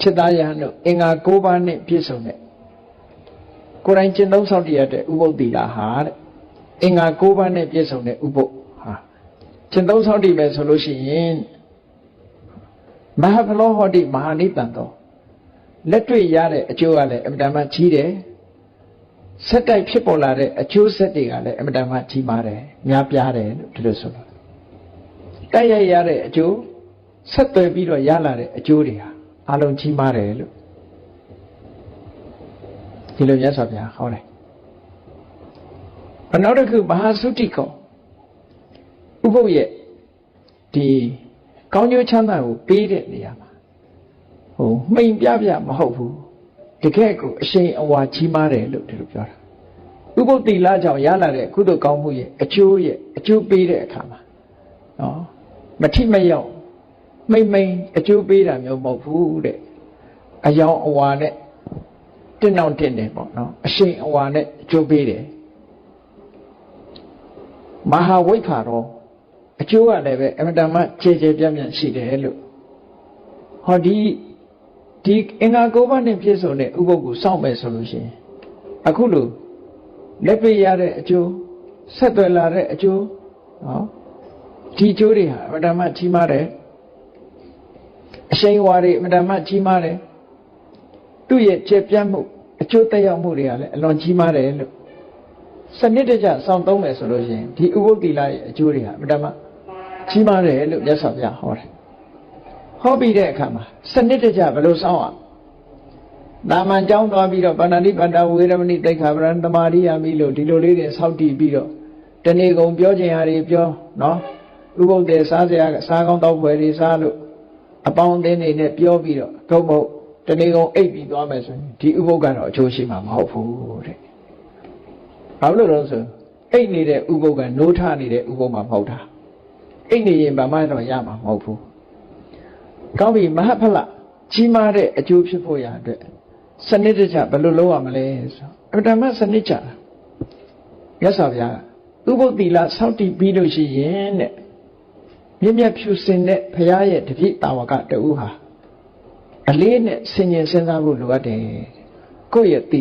ခြေသားရဟန်းတို့အင်္ဂါ၉ပါးနဲ့ပြည့်စုံတဲ့ကိုယ်တိုင်ကျင့်သုံးဆောက်တည်ရတဲ့ဥပုပ်သီလဟာတဲ့အင်္ဂါ၉ပါးနဲ့ပြည့်စုံတဲ့ဥပုပ်ဟာကျင့်သုံးဆောက်တည်မယ်ဆိုလို့ရှိရင်မဟာဖလောဟောတိမဟာနိတန်တော်လက်တွေ့ရတဲ့အကျိုးကလည်းအမြဲတမ်းကြီးတယ်ဆက်တိုက်ဖြစ်ပေါ်လာတဲ့အကျိုးဆက်တွေကလည်းအမြဲတမ်းကြီးမားတယ်များပြားတယ်လို့ဒီလိုဆိုလို့တိုက်ရိုက်ရတဲ့အကျိုးဆက်သွယ်ပြီးတော့ရလာတဲ့အကျိုးတွေဟာ အလုံးကြီးမားတယ်လို့ဒီလိုမြတ်စွာဘုရားဟောတယ်။နောက်တစ်ခုမဟာသုတိကောဥပုပ်ရဲ့ဒီကောင်းကျိုးချမ်းသာကိုပေးတဲ့နေရာမှာဟိုမှိန်ပြပြမဟုတ်ဘူးတကယ့်ကိုအရှိန်အဝါကြီးမားတယ်လို့ဒီလိုပြောတာဥပုပ်တိလကြောင့်ရလာတဲ့ကုသိုလ်ကောင်းမှုရဲ့အကျိုးရဲ့အကျိုးပေးတဲ့အခါမှာနော်မထိမရောက် မိမ့်မိန်အကျိုးပေးတာမျိုးမဟုတ်ဘူးတဲ့အယောင်အဝါနဲ့တင့်အောင်တင့်တယ်ပေါ့နော်အရှိန်အဝါနဲ့အကျိုးပေးတယ်မဟာဝိခါရောအကျိုးကလည်းပဲအမတန်မှခြေခြေပြန့်ပြန့်ရှိတယ်လို့ဟောဒီဒီအင်္ဂါ၉ပါးနဲ့ပြည့်စုံတဲ့ဥပုပ်ကိုစောင့်မယ်ဆိုလို့ရှိရင်အခုလို့လက်ပြရတဲ့အကျိုးဆက်သွယ်လာတဲ့အကျိုးနော်ဒီအကျိုးတွေဟာအမတန်မှကြီးမားတယ် အရှိန်အဝါတွေအမတန်မှကြီးမားတယ်သူ့ရဲ့ခြေပြန့်မှုအကျိုးသက်ရောက်မှုတွေကလည်းအလွန်ကြီးမားတယ်လို့စနစ်တကျစောင့်သုံးမယ်ဆိုလို့ရှိရင်ဒီဥပုပ်တိလရဲ့အကျိုးတွေဟာအမတန်မှကြီးမားတယ်လို့မြတ်စွာဘုရားဟောတယ်ဟောပြီးတဲ့အခါမှာစနစ်တကျဘယ်လိုစောင့်ရနာမန်ကြောင်းသွားပြီးတော့ဗန္ဒတိဗန္ဒဝေရမဏိတိခါပရံတမာရိယာမိလို့ဒီလိုလေးတွေစောင့်တည်ပြီးတော့တဏီကုံပြောခြင်းဟာတွေပြောနော်ဥပုပ်တဲ့စားစရာစားကောင်းတောက်ဖွယ်တွေစားလို့ အပေါင်းအသင်းတွေနဲ့ပြောပြီးတော့ဒုမဟုတ်တဏီကုံအိပ်ပြီးသွားမယ်ဆိုရင်ဒီဥပုပ်ကတော့အကျိုးရှိမှာမဟုတ်ဘူးတဲ့ဘာလို့လဲဆိုအိပ်နေတဲ့ဥပုပ်ကနိုးထနေတဲ့ဥပုပ်မှာမဟုတ်တာအိပ်နေရင်ဘာမှတော့ရမှာမဟုတ်ဘူးကောင်းပြီမဟာဖလကြီးမားတဲ့အကျိုးဖြစ်ဖို့ရအတွက်စနစ်တကျဘယ်လိုလုပ်ရမလဲဆိုအတ္တမစနစ်ကြတာမြတ်စွာဘုရားကဥပုပ်တိလစောင့်တည်ပြီးလို့ရှိရင်တဲ့ မြင့်မြတ်ဖြူစင်တဲ့ဘုရားရဲ့တပည့်တာဝကတူဟာအလေးနဲ့ဆင်ញင်စဉ်းစားဖို့လိုအပ်တယ်ကိုယ့်ရဲ့တိ